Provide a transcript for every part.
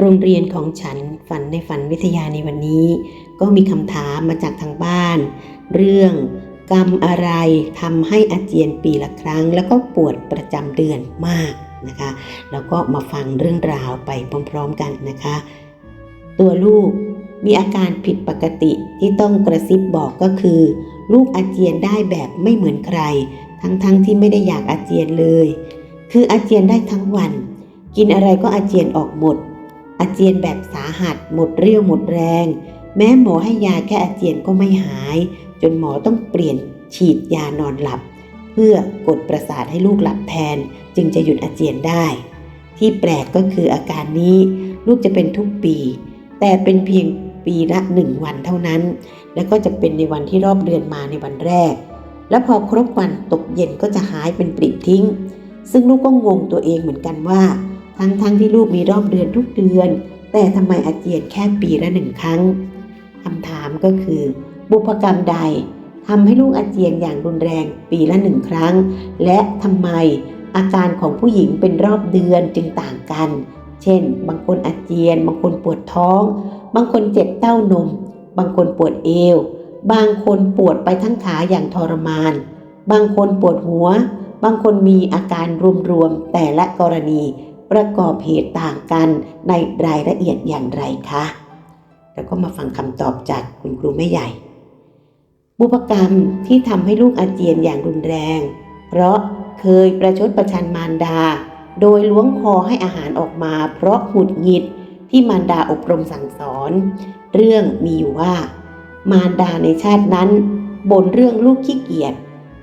โรงเรียนของฉันฝันในฝันวิทยาในวันนี้ ก็มีคำถามมาจากทางบ้าน เรื่องกรรมอะไรทำให้อาเจียนปีละครั้ง แล้วก็ปวดประจำเดือนมากนะคะแล้วก็มาฟังเรื่องราวไปพร้อมๆกันนะคะ ตัวลูกมีอาการผิดปกติที่ต้องกระซิบบอกก็คือ ลูกอาเจียนได้แบบไม่เหมือนใคร ทั้งๆทที่ไม่ได้อยากอาเจียนเลย คืออาเจียนได้ทั้งวัน กินอะไรก็อาเจียนออกหมด อาเจียนแบบสาหัส หมดเรี่ยวหมดแรง แม้หมอให้ยาแค่อาเจียนก็ไม่หาย จนหมอต้องเปลี่ยนฉีดยานอนหลับ เพื่อกดประสาทให้ลูกหลับแทน จึงจะหยุดอาเจียนได้ ที่แปลกก็คืออาการนี้ ลูกจะเป็นทุกปี แต่เป็นเพียงปีละหนึ่งวันเท่านั้น แล้วก็จะเป็นในวันที่รอบเดือนมาในวันแรก แล้วพอครบวันตกเย็นก็จะหายเป็นปลิดทิ้ง ซึ่งลูกก็งงตัวเองเหมือนกันว่า ทั้งๆทที่ลูกมีรอบเดือนทุกเดือน แต่ทำไมอาเจียนแค่ปีละหนึ่งครั้งคำถามก็คือ บุพกรรมใดทำให้ลูกอาเจียนอย่างรุนแรงปีละหนึ่งครั้ง และทำไมอาการของผู้หญิงเป็นรอบเดือนจึงต่างกัน เช่น บางคนอาเจียน บางคนปวดท้อง บางคนเจ็บเต้านม บางคนปวดเอว บางคนปวดไปทั้งขาอย่างทรมาน บางคนปวดหัว บางคนมีอาการรวมๆแต่ละกรณี ประกอบเหตุต่างกันในรายละเอียดอย่างไรคะแล้วก็มาฟังคำตอบจากคุณครูแม่ใหญ่ บุพกรรมที่ทำให้ลูกอาเจียนอย่างรุนแรง เพราะเคยประชดประชันมารดา โดยล้วงคอให้อาหารออกมา เพราะหงุดหงิดที่มารดาอบรมสั่งสอน เรื่องมีอยู่ว่า มารดาในชาตินั้นบ่นเรื่องลูกขี้เกียจ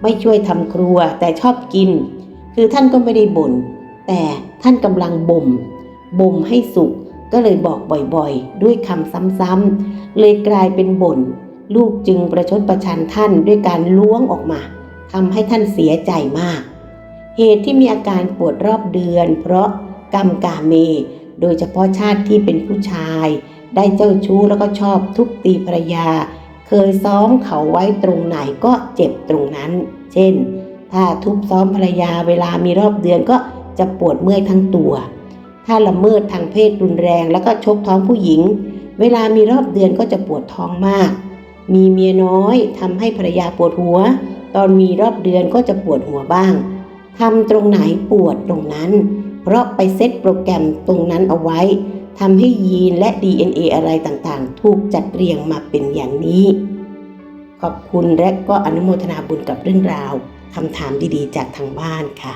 ไม่ช่วยทำครัวแต่ชอบกิน คือท่านก็ไม่ได้บ่น แต่ท่านกำลังบ่ม บ่มให้สุกก็เลยบอกบ่อยๆ ด้วยคำซ้ำๆ เลยกลายเป็นบ่น ลูกจึงประชดประชันท่านด้วยการล้วงออกมาทำให้ท่านเสียใจมาก เหตุที่มีอาการปวดรอบเดือน เพราะกรรมกาเม โดยเฉพาะชาติที่เป็นผู้ชาย ได้เจ้าชู้แล้วก็ชอบทุบตีภรรยา เคยซ้อมเขาไว้ตรงไหนก็เจ็บตรงนั้น เช่น ถ้าทุบซ้อมภรรยาเวลามีรอบเดือนก็ จะปวดเมื่อยทั้งตัว ถ้าละเมิดทางเพศรุนแรงแล้วก็ชกท้องผู้หญิง เวลามีรอบเดือนก็จะปวดท้องมาก มีเมียน้อยทำให้ภรรยาปวดหัว ตอนมีรอบเดือนก็จะปวดหัวบ้างทำตรงไหนปวดตรงนั้น เพราะไปเซตโปรแกรมตรงนั้นเอาไว้ทำให้ยีนและ DNA อะไรต่างๆ ถูกจัดเรียงมาเป็นอย่างนี้ ขอบคุณและก็อนุโมทนาบุญกับเรื่องราวคำถามดีๆ จากทางบ้านค่ะ